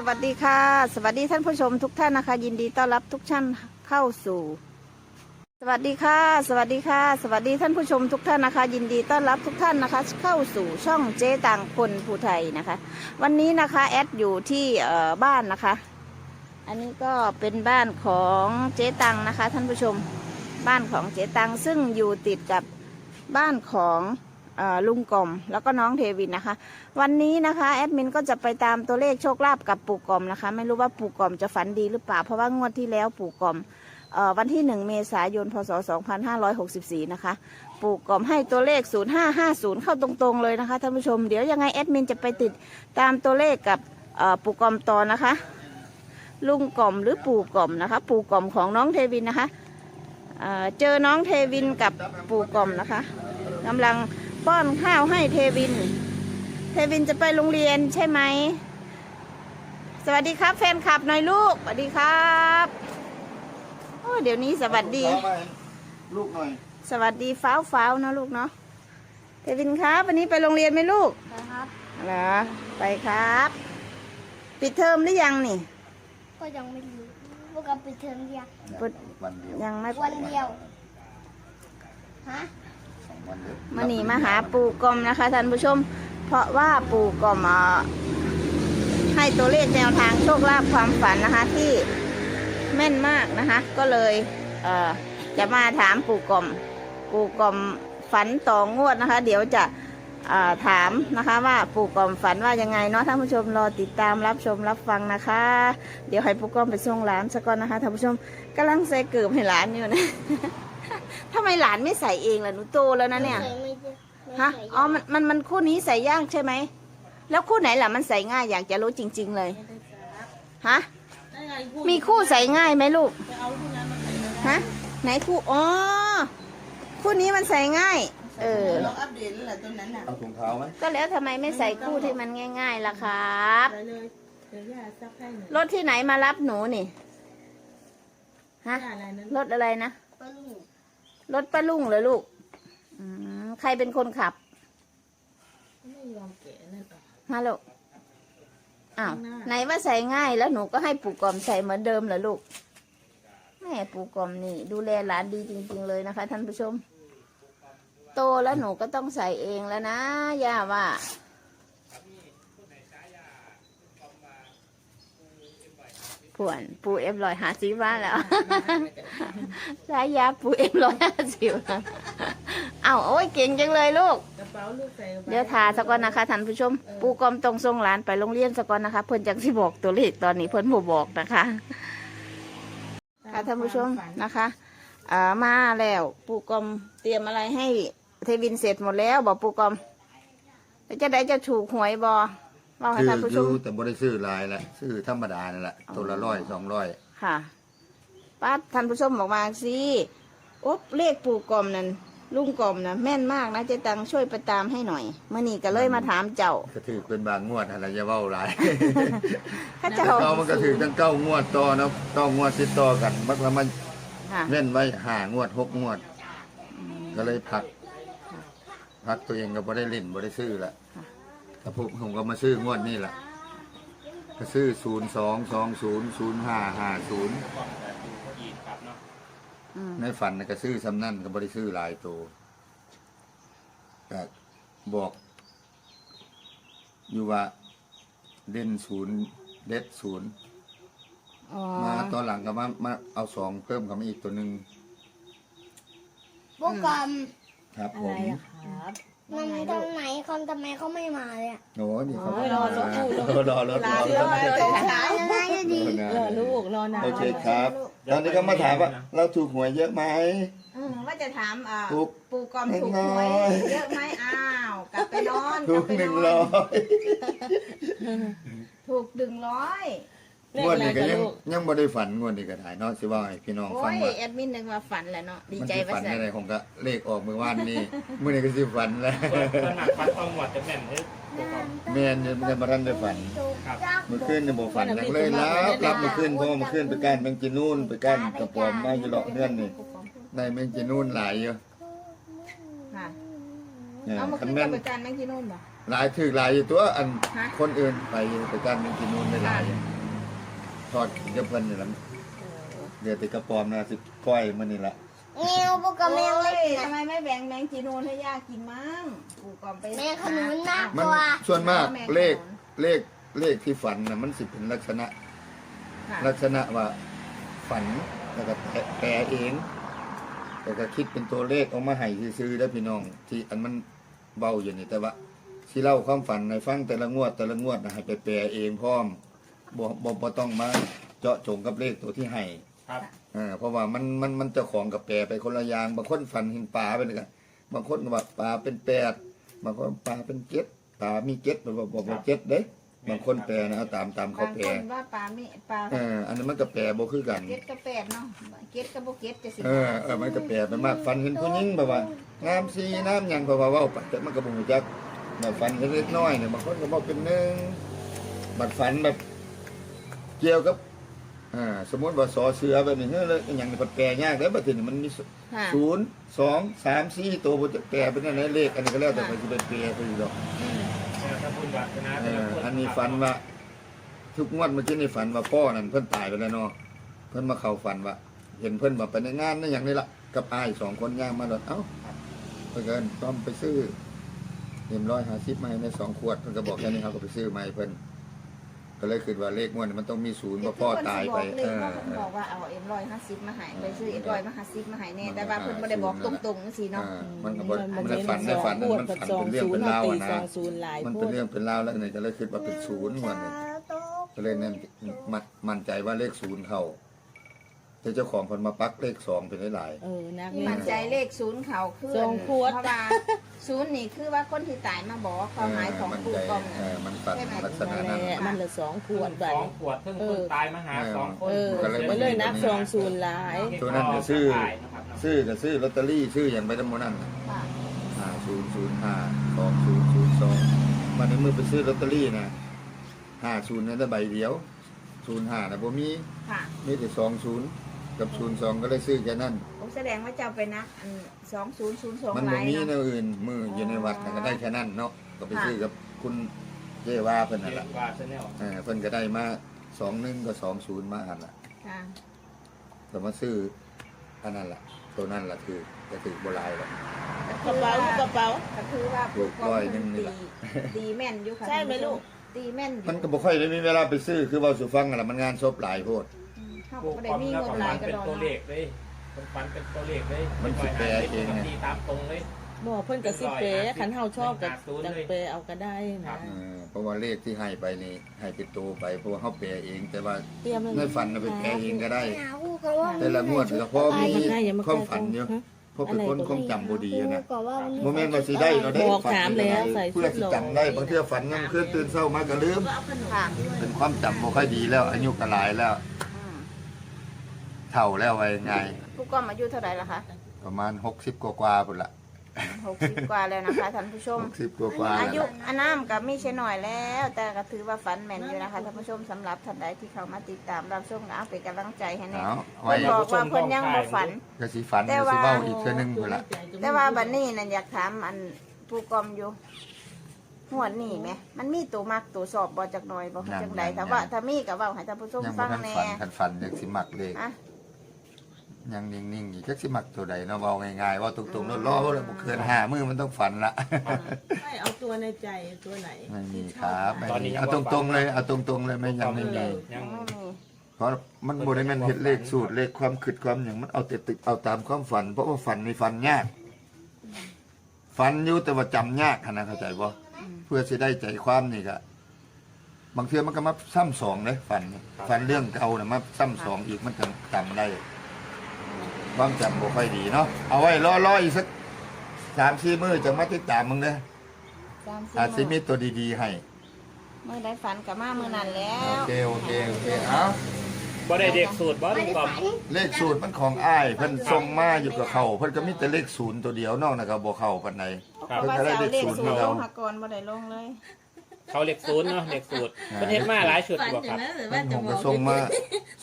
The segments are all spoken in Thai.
สวัสดีค่ะ สวัสดีท่านผู้ชมทุกท่านนะคะ ยินดีต้อนรับทุกท่านเข้าสู่ สวัสดีค่ะ สวัสดีค่ะ สวัสดีท่านผู้ชมทุกท่านนะคะ ยินดีต้อนรับทุกท่านนะคะ เข้าสู่ช่องเจ๊ต่างคนผู้ไทยนะคะ วันนี้นะคะแอดอยู่ที่เอ่อบ้านนะคะ อันนี้ก็เป็นบ้านของเจ๊ตังนะคะ ท่านผู้ชมบ้านของเจ๊ตังซึ่งอยู่ติดกับบ้านของ ลุงกลมแล้วก็น้องเทวินนะคะ วันนี้นะคะแอดมินก็จะไปตามตัวเลขโชคลาภกับปู่กลมนะคะ ไม่รู้ว่าปู่กลมจะฝันดีหรือเปล่า เพราะว่างวดที่แล้วปู่กลมเอ่อวันที่ 1 เมษายน พศ 2564 นะคะ ปู่กลมให้ตัวเลข 0550 เข้าตรงๆเลยนะคะท่านผู้ชม เดี๋ยวยังไงแอดมินจะไปติดตามตัวเลขกับปู่กลมต่อนะคะ ลุงกล่อมหรือปู่กล่อมนะคะ ปู่กล่อมของน้องเทวินนะคะเอ่อเจอน้องเทวินกับปู่กล่อมนะคะกำลัง ป้อนข้าวให้เทวิน เทวินจะไปโรงเรียนใช่ไหม สวัสดีครับ แฟนคลับหน่อยลูก สวัสดีครับโอ้เดี๋ยวนี้สวัสดี ลูกหน่อย สวัสดีฟ้าวฟ้าวๆเนอะลูกเนาะ เทวินครับ วันนี้ไปโรงเรียนไหมลูกนะครับเหรอไปครับ ปิดเทอมหรือยังนี่ ก็ยังไม่รู้ว่ากับปิดเทอมเดียวเปิดวันเดียว ยังไม่วันเดียว ฮะ มาหนีมาหาปู่กลมนะคะท่านผู้ชม เพราะว่าปู่กลมเอ่อให้ตัวเลขแนวทางโชคลาภความฝันนะคะที่แม่นมากนะคะ ก็เลยเอ่อจะมาถามปู่กลมปู่กลมฝันต่องวดนะคะ เดี๋ยวจะเอ่อถามนะคะว่าปู่กลมฝันว่ายังไงเนาะท่านผู้ชมรอติดตามรับชมรับฟังนะคะ เดี๋ยวให้ปู่กลมไปส่งหลานสักก่อนนะคะท่านผู้ชมกำลังใส่เกือบให้หลานอยู่นะ ทำไมหลานไม่ใส่เองล่ะหนูโตแล้วนะเนี่ยไม่ไม่ไม่ฮะใส่อ๋อมันมันมันคู่นี้ใส่ยากใช่ไหมแล้วคู่ไหนล่ะมันใส่ง่ายอยากจะรู้จริง ๆ เลยฮะมีคู่ใส่ง่ายไหมลูกฮะไหนคู่อ๋อคู่นี้มันใส่ง่าย เออลองอัปเดตแล้วแหละตัวนั้นน่ะเอาถุงเท้าไหมก็แล้วทำไมไม่ใส่คู่ที่มันง่าย ๆล่ะครับไปเลยเดี๋ยวย่าซักให้หน่อยรถที่ไหนมารับหนูนี่ฮะย่าอะไรนั้นรถอะไรนะปลาลูก รถป้าลุงเหรอลูกอืมใครเป็นคนขับไม่ยอมแกะนั่นออก ฮัลโหลอ้าวข้างหน้า ไหนว่าใส่ง่ายแล้วหนูก็ให้ปู่กอมใส่เหมือนเดิมเหรอลูกแม่ปู่กอมนี่ ดูแลหลานดีจริง ๆ เลยนะคะ ท่านผู้ชม โตแล้วหนูก็ต้องใส่เองแล้วนะย่าว่า ผวนปูเอ็มลอยหาสิบ้านแล้วสายยาปูเอ็มลอยห้าสิบเอ้าโอ้ยเก่งจังเลยลูกกระเป๋าลูกใส่กระป๋าเดี๋ยวทาสก่อนนะคะท่านผู้ชม ปูกรมตรงทรงหลานไปโรงเรียนสก่อนนะคะ เพิ่นจังสิบอกตัวเลขตอนนี้เพิ่นบ่บอกนะคะค่ะท่านผู้ชมนะคะอ่ามาแล้วปูกรมเตรียมอะไรให้เทวินเสร็จหมดแล้วบอกปูกรมแล้วจะได้จะถูกหวยบอ เล่าให้ซื้อท่านผู้อชยู่มแต่บ่ได้ซื้อหลายละซื้อธรรมดานี่แหละตัวละร้อยสองร้อยค่ะป้าท่านผู้ชมบอกมาสิโอ๊บเลขปูกรมนั่นลุงกรมนะแม่นมากนะเจ๊ตังช่วยไปตามให้หน่อยเมื่อนี้ก็เลยมาถามเจ้าก็ถือเป็นบางงวดอะไรจะเว้าหลาย ข้าแต่เจ้าเก่ามันก็ถือตั้งเก้างวดต่อเนาะเก้างวดติดต่อกันมักละมันค่ะเว้นไว้ห้างวดหกงวด ก็เลยพัก พักตัวเองก็บ่ได้เล่นบ่ได้ซื้อละ แต่ผมผมก็มาซื้องวดนี่แหละก็ซื้อศูนย์สองสองศูนย์ศูนย์ห้าห้าศูนย์อืมในฝันน่ะก็ซื้อสำนั่นก็บ่ได้ซื้อหลายตัวก็บอก อยู่ว่าเด่นศูนย์เด็ดศูนย์อ๋อมาตอนหลังก็มามาเอาสองเพิ่มเข้ามาอีกตัวหนึ่งพวกกรมครับผมครับ มันตรงไหนคนทำไมเขาไม่มาเลยอะโอ้นี่เขาโอ้ยรอสักครู่รอรอรอรอเดี๋ยวไปตรงเช้ายังไงจะดีรอลูกรอนานโอเคครับ ตอนนี้ก็มาถามว่า เราถูกหวยเยอะไหมอืมว่าจะถามอ่าถูกปูกรมถูกน้หอวยยเยอะไหมอ้าวกลับไปนอนกถูลับกไปหนึ่งนร้ออนยถูกหนึ่งร้อย งวดนี้ก็ยังยังบ่ได้ฝันงวดนี้ก็ได้เนาะสิว่าให้พี่น้องโอ้ฟังยว่าแอดมินนึงมาฝันแหละเนาะดีมันใจสิว่าฝันสันอะไรผมก็เลขออกเมื่อวานนี้มื้อนี้ก็สิฝันแล้วมันหนักฟันต้องหวัดจะแม่นเฮ้ยแม่นยังบ่ทันได้ฝัน เมื่อคืนเนี่ยบ่ฝันหยังเลยรับรับเมื่อคืนเพราะว่าเมื่อคืนไปก้านแมงจีนูนไปก้านกระป๋อมมาอยู่ดอกเฮือนนี่ได้แมงจีนูนหลายอยู่ค่ะเนี่ยเอามาคัขึ้นนแม่นกับไปการแมงที่นู่นเหรอคหลายถือหลายอยู่ตัวอันฮะ คนอื่นไปไปการเป็นกินนู่นไม่หลาย ทอดกินกับเพิ่นนี่ล่ะเดี๋ยวแติกระปอมนะสิก้อยมันนี่ละเงี้ยวพวกกับแมงเล็กโอ้ยนะ ทำไมไม่แบ่งแมงจีนูนให้ย่ากินมั่งกูก่อนไปแมงขนุนมากมันกว่าส่วนมากแม่เลขเลขเลขที่ฝันน่ะมันสิเป็นลักษณะ ค่ะลักษณะว่าฝันแล้วก็แปลแปลเองแต่ก็คิดเป็นตัวเลขออกมาให้ซื้อๆได้อพี่น้อง ที่อันมันเบาอยู่นี่แต่ว่าที่เล่าความฝันในฟังแต่ละงวดแต่ละงวดนะให้ไปแปลเองพร้อม บ่บ่บ่ต้องมาเจาะจงกับเลขตัวที่ให้ครับอ่าเพราะว่ามันมันมันเจ้าของกับแปรไปคนละอย่างบางคนฝันเห็นปลาเป็นกันบางคนก็ว่าปลาเป็นแปดบางคนปลาเป็นเจ็ดปลามีเจ็ดแบบบอกว่าเจ็ดเด้บางคนแปลนะเอาตามตามเขาบางแปลคนว่าปลาไม่ปลาเอออันนั้นมันก็แปลบ่คือกันเก็ดกระแปดเนาะเก็ดกระโบเก็ดจะสิเออเออมันก็แปลไปมากฝันเห็นผู้หญิงแบบว่าน้ำสีน้ำหยังเพราะว่าเว้าไปแต่มันก็บ่รู้จักแบบฝันเล็กน้อยเนี่ยบางคนก็บอกเป็นหนึ่งบัดฝันแบบ เกี่ยวกับอ่าสมมติว่าสอเสือแบบนี้เฮ้ยแล้วอหย่างนี้มันแปลยากแล้วบัดทีนี้มันมีค่ะศูนย์สองสามสี่ตัวบนจะแปลเป็นอะไรเลขอันนี้ก็แล้วแต่ใครจะเป็นแปลไปอยู่หรอกแล้วถ้าบุญวัฒนาเอแต่ละอคนอันนี้ฝันว่าทุกงวดเมื่อกี้นี่ฝันว่าพ่อนั่นเพิ่นตายไปแล้วเนาะเพิ่นมาเข้าฝันว่าเห็นเพิ่นว่าไปในงานนั่นอย่างนี้ละกับอ้ายสองคนย่างมาแล้วเอ้าเพิ่นก็ต้องไปซื้อเอ็มร้อยห้าสิบไม้ในสองขวดเพิ่นก็บอกแค่นี้เขาก็ไปซื้อไม้เพิ่น ก็เลยคิดว่าเลขงวดนี้มันต้องมีศูนย์เพราะพ่อตายไปเลเอยอว่าเพิ่นบอกว่าเอาเอ็มร้อยห้าสิบมาใหายไปซื้อเอ็มร้อยมาห้าสิบมาใหายแน่แต่ว่าเพิ่นไม่ได้บอกตรงๆสิเอเนาะอมันก็บ่มันได้ฝันได้ฝันนั้นมันฝันเป็นเรื่องเป็นราวอะนะสองศูนย์หลายมันโพเป็นดเรื่องเป็นราวแล้วเนี่ยก็เลยคิดว่าเป็นศูนย์วันนี้ก็เลยนั่นมันมั่นใจว่าเลขศูนย์เข้า แต่เจ้าของคนมาปักเลขสองเป็นหลาย เออนักมั่นใจเลขศูนย์เขาคือสองขวด เพราะว่าศูนย์นี่คือว่าคนที่ตายมาบอกๆความหมายของมั่นปู่ใจกองเออมันฝันลักษณะ นั่นนั้นแหละมันเหลือสองขวดสบัดองขวดซึ่งคนตายมาหาสองคนเออก็เลยไปเลยนักสองศูนย์หลาย ตัวนั้นก็ซื้อตายนะครับเนาะซื้อก็ซื้อลอตเตอรี่ซื้ออย่างไปทั้งหมดนั่นค่ะห้าศูนย์ศูนย์ห้าสองศูนย์ศูนย์สองวันนี้มือไปซื้อลอตเตอรี่นะห้าศูนย์นั่นได้ใบเดียวศูนย์ห้านะบ่มีค่ะ มีแต่สองศูนย์ กับศูนย์สองก็เลยซื้อแค่นั้น ผมแสดงว่าเจ้าไปนักอันสองศูนย์ศูนย์สองมันหบ่ลายมีแนเนาะวอื่นมืออยู่ในวัดน่ะก็ได้แค่นั้นเนาะก็ไปซื้อกับคุณเจว่าเพิ่นนั่นเรียล่ะกว่าชาแนลเออเพิ่นก็ได้มาสองหนึ่งก็สองศูนย์มาหันล่ะค่ะก็มาซื้ออันนั้นล่ะตัวนั้นล่ะคือจะถือโบราณล่ะ กระเป๋ากระเป๋า ก็คือว่าปู่กร้ออยงหนึ่งนี่ตีล่ะ ตีแม่นอยู่ค่ะใช่ไหมลูก ตีแม่นอยู่มันก็บ่ค่อยได้มีเวลาไปซื้อคือเว่าสู่ฟังนั่นล่ะมันงานศพหลายโพดอืม เขาผูก็กบ่ได้ความมีแล้วเงินก็หลาฟัยนกระเป็นดอนตัวเลเนาะขเลยมันฟันเป็นตัวเลขเลยมันสิแปลเองไง ตีตามตรงเลยบอกเพิ่นกับสิเปขันเฮาชอบกับศูนย์เลยจังเปเอาก็ได้นะเออเพราะว่าเลขที่ให้ไปนี่ให้เป็นตัวไปเพราะว่าเฮาแปลเอง แต่ว่าเตรียมในฝันน่ะไปแปลเองก็ได้ หาคู่กันว่าแต่ละงวดก็พอมีได้อย่ามาความฝันอยู่ฮะเพราะเป็นคนความจำบ่ดีอะนะก่อนว่าวันนี้โมเมนต์ว่าสิได้เราได้บอกฝันถามแล้วใส่ชุเพื่อดสิหล่อจำได้บางเทื่อฝันยังเคลื่อนตื่นเช้ามาก็ลืม ค่ะเป็นความจำบ่ค่อยดีแล้วอายุก็หลายแล้วอืม เฒ่าแล้วไว้ไงผู้กองอายุเท่าไหร่ละคะประมาณ 60 กว่าๆพุ่นละหกสิบกว่าแล้วนะคะท่านผู้ชม 60 กว่าๆอายุแล้วอานามกับไม่ใช่หน่อยแล้ว แต่ก็ถือว่าฝันแม่นอยู่นะคะท่านผู้ชมสำหรับท่านใดที่เข้ามาติดตามรับชมก็เอาเป็นกำลังใจให้แน่เอาเพิ่นบอกว่าเพิ่นยังบ่ฝัน ก็สิฝันแต่ก็ว่า สิเว้าอีกเทื่อนึงพุ่นละแต่ว่าบัดนี้นั่นอยากถามอันผู้กอมอยู่หวดนี่ไหมมันมีตัวมักตัวสอบบ่จักหน่อยบ่จังใดถ้าว่าถ้ามีก็เว้าให้ท่านผู้ชมยังบ่ฟังทันแน่ฝันคันฝันอยากสิมักเลขอะ ยังนิ่งๆอยู่จักสิมักตัวใดเนาะเว้าง่ายๆเว่าตรงๆล้อๆแล้วบ่เกินห้ามื้อมันต้องฝันละ ไม่เอาตัวในใจตัวไหนไม่มีครับไม่มีเอาตรงๆเลยเอาตรงๆเลยไม่ยังไม่มียังไม่มีเพราะมันบ่ได้แม่นเฮ็ดเลขสูตรเลขความคิดความหยังมันเอาแต่ติดเอาตามความฝัน เพราะว่าฝันนี่ฝันยากฝันอยู่แต่ว่าจำยากหั้นนะเข้าใจบ่เพื่อสิได้ใจความนี่ก็บางเทื่อมันก็มาซ้ำสองเลยฝันนี่ฝันเรื่องเก่าน่ะมาซ้ำสองอีกมันจำจำได้ ความจำบ่ค่อยดีเนาะเอาไว้รอๆอีกสักสามสี่มื้อจะมาติดตามมึงเด้อสามสี่อาจสิมื้มีอตัวดีๆให้เมื่อได้ฝันกับมามื้อนั้นแล้โอวเคโอเคโอเคเอาบ่ได้เด็กสูตรบ่ไม่ลุงได้กอมฝันเลขสูตรมันของอ้ายเพิ่นส่งมาอยู่กับเขาเพิ่นก็มีแต่เลขศูนย์ตัวเดียวนอกนั้นก็บ่เข้าปานใด เพราะว่าจะเอาเลขศูนย์ลงหากรบ่ได้ลงเลย เขาเล็กศูนย์เนาะเล็กสูตรประเทศมาหลายชุดบ่ครับ มันผมก็ส่งมา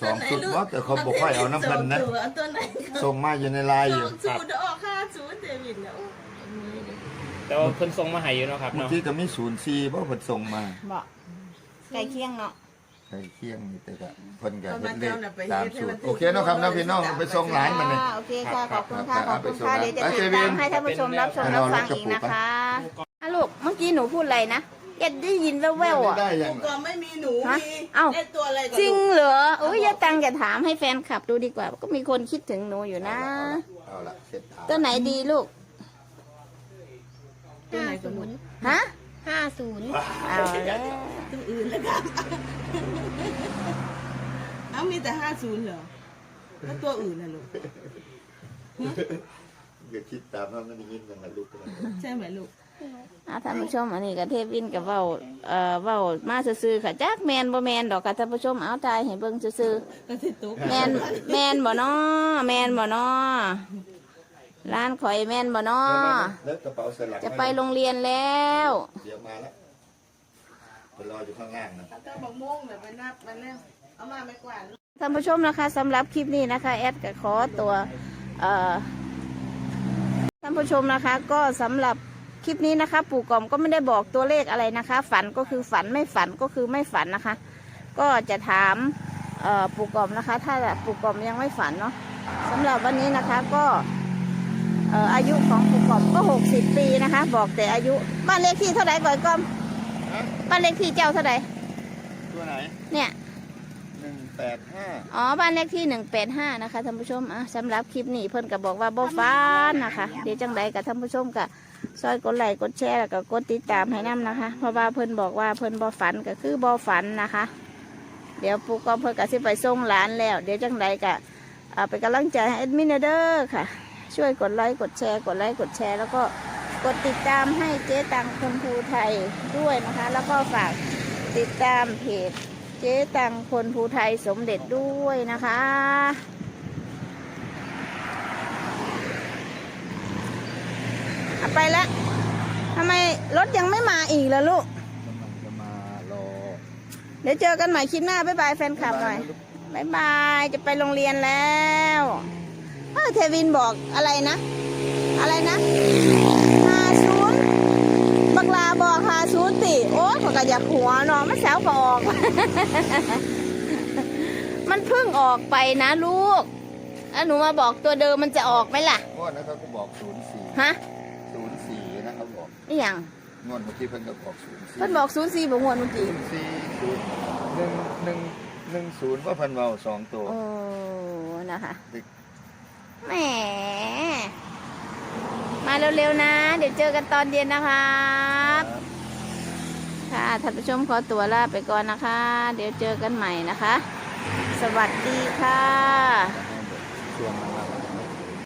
สองชุดว่าแต่เขาบ่ค่อยเอาน้ำเพิ่นนะตัวไหนส่งมาอยู่ในไลน์อยู่ศูนย์ออกห้าศูนย์เดวิดแล้วเแต่ว่าเพิ่นส่งมาให้อยู่เนาะครับเมื่อเนาะ กี้ก็มีศูนย์สี่เพราะเพิ่นส่งมาบอกไก่เคียงเนาะ ใกล้เคียงนี่แต่ก็เพิ่นก็เอาเฮ็มาดเลเจ้าขน่ะไปตามเฮ็ดให้สูมัตนรโอเคเนาะครับนะพี่น้องไปส่งหลานมันนี่โอเคค่ะ ขอบคุณค่ะ ขอบคุณค่ะครับเดี๋ยวจะไปติดส่งตามให้ท่านผู้ชมรับชมไปรับเอาฟังรถกระอีกปุกนะคะอะลูก เมื่อกี้หนูพูดอะไรนะ อย่าได้ยินแว่วๆอะ ได้ยังก็ไม่มีหนูฮะมีเอ้า ได้ตัวอะไรก็จริงลูกเหรอโอ้ยอย่าตังอย่าถามให้แฟนคลับดูดีกว่า ก็มีคนคิดถึงหนูอยู่นะ เอาละเสร็จตัวไหนดีลูกตัวไหนก็ลูกฮะ ห้าศูนย์เอาแล้วตัวอื่นแล้วกันเอ้ามีแต่ห้าศูนย์เหรอแล้วตัวอื่นน่ะลูกอย่าคิดตามว่ามันได้ยินกันนะลูกใช่ไหมลูก อะท่านผู้ชมอันนี้กับเทพวินกับเว้าเอ่อเว้ามาซื่อๆค่ะจักแมนบ่แมนดอกค่ะท่านผู้ชมเอาตายให้เบิ่งซื่อก็สิตุ๊กๆแมนแมนบ่น้อแมนบ่น้อร้านข่อยแมนบ่น้อเลิกกระเป๋าสลักจะไปโรงเรียนแล้วเดี๋ยวมาแล้วไปรออยู่ข้างล่างนะเจ้าบักม่วงเดี๋ยวไปนับมันแล้วเอามาไม่กวาดลูกท่านผู้ชมนะคะสำหรับคลิปนี้นะคะ แอดก็ขอตัวเอ่อท่านผู้ชมนะคะ ก็สำหรับ คลิปนี้นะคะ ปู่กล่อมก็ไม่ได้บอกตัวเลขอะไรนะคะ ฝันก็คือฝันไม่ฝันก็คือไม่ฝันนะคะ ก็จะถามเอ่อปู่กล่อมนะคะ ถ้าปู่กล่อมยังไม่ฝันเนาะสำหรับวันนี้นะคะก็เอ่ออายุของปู่กล่อมก็หกสิบปีนะคะ บอกแต่อายุบ้านเลขที่เท่าไหร่ก่อนกล่อมบ้านเลขที่เจ้าเท่าไหร่ตัวไหนเนี่ยหนึ่งแปดห้าอ๋อบ้านเลขที่หนึ่งแปดห้านะคะท่านผู้ชมอะสำหรับคลิปนี้เพิ่นก็บอกว่าบ่ฟ้านนะคะ เดี๋ยวจังใดกับท่านผู้ชมก็ ซอยกดไลค์กดแชร์แล้วก็กดติดตามให้นํนะคะ เพราะว่าเพิ่นบอกว่าเพิ่นบ่ฝันก็คือบ่ฝันนะคะ เดี๋ยวปู่ก็เพิ่นก็สิไปส่งหลานแล้ว เดี๋ยวจังใดก็เอาเป็นกำลังใจให้แอดมินเด้อค่ะ ช่วยกดไลค์กดแชร์ กดไลค์กดแชร์ แล้วก็กดติดตามให้เจ๊ตังคนภูไทยด้วยนะคะ แล้วก็ฝากติดตามเพจเจ๊ตังคนภูไทยสมเด็จด้วยนะคะเอา ไปแล้วทำไมรถยังไม่มาอีกล่ะลูกกำลังจะมารอเดี๋ยวเจอกันใหม่คลิปหน้า บ๊ายบายแฟนคลับหน่อย บ๊ายบายจะไปโรงเรียนแล้วเออเทวินบอกอะไรนะ อะไรนะหาศูนย์บักลาบอกหาศูนย์ติ โอ้ยขอยก็อยากหัวเนาะมันแซวก็ออก มันเพิ่งออกไปนะลูกอะหนูมาบอกตัวเดิมมันจะออกไหมล่ะงวดนะครับก็บอกศูนย์สี่ฮะศูนย์สี่ นะครับบอกนี่ยังงวดเมื่อกี้เพิ่นก็บอกศูนย์สี่เพิ่นบอกศูนย์สี่บอกงวดเมื่อกี้ศูนย์สี่ศูนย์หนึ่งหนึ่งหนึ่งศูนย์ว่าเพันเบาสองตัวโอ้นะคะเด็กแหมมาเร็วๆนะ เดี๋ยวเจอกันตอนเย็นนะครับค่ะท่านผู้ชมขอตัวลาไปก่อนนะคะ เดี๋ยวเจอกันใหม่นะคะ สวัสดีค่ะช่วงนั้น